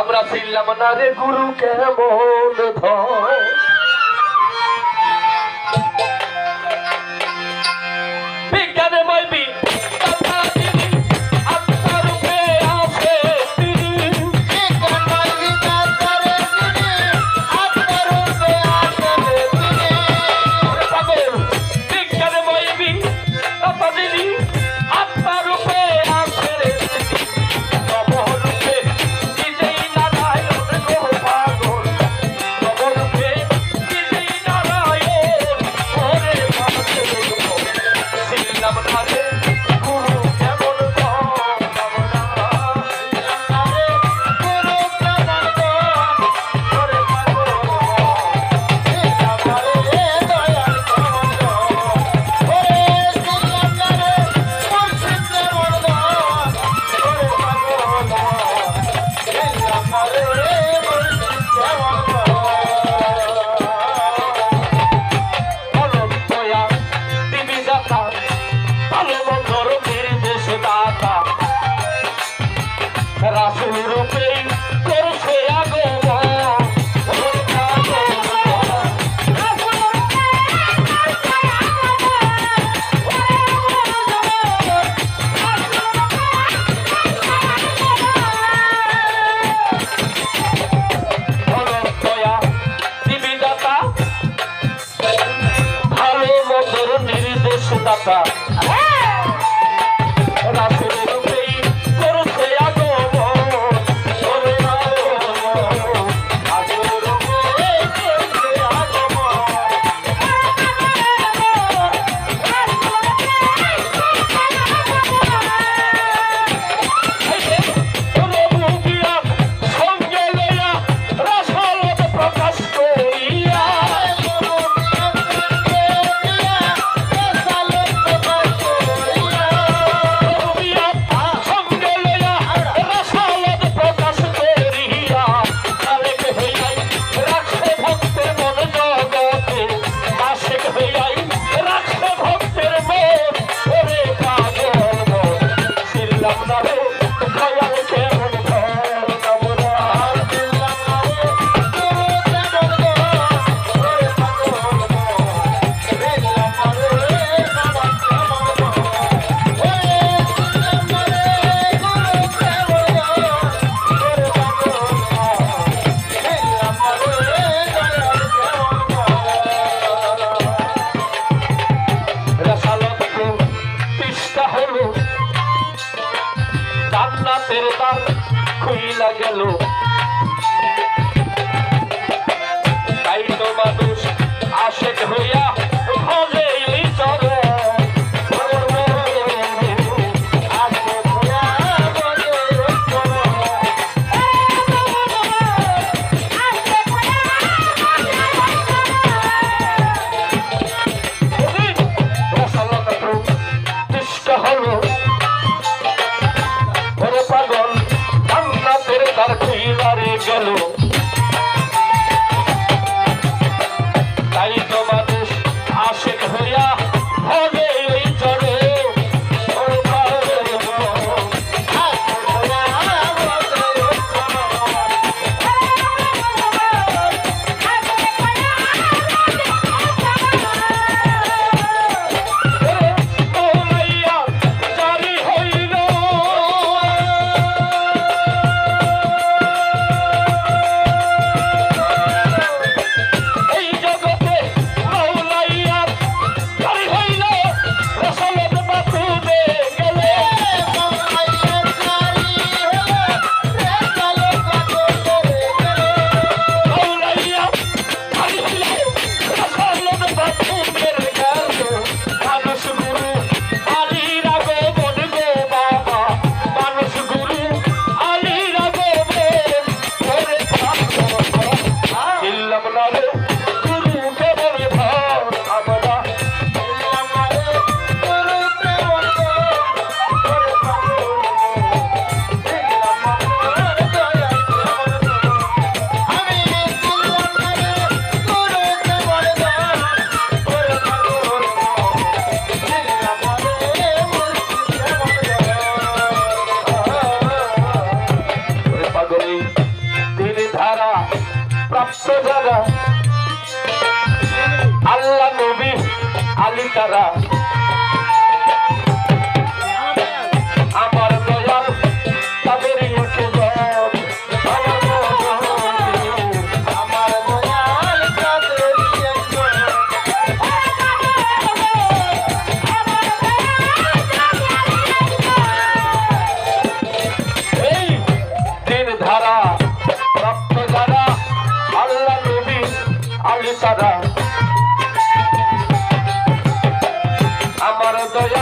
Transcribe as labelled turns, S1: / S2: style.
S1: আমরা ছিলাম না রে গুরু কেমন ধর stop. হাতের তার খুইলা গেল তাই তো মানুষ আশেক হইয়া নকশে যারা আল্লাহ নবী আলী তারা। আমার দয়া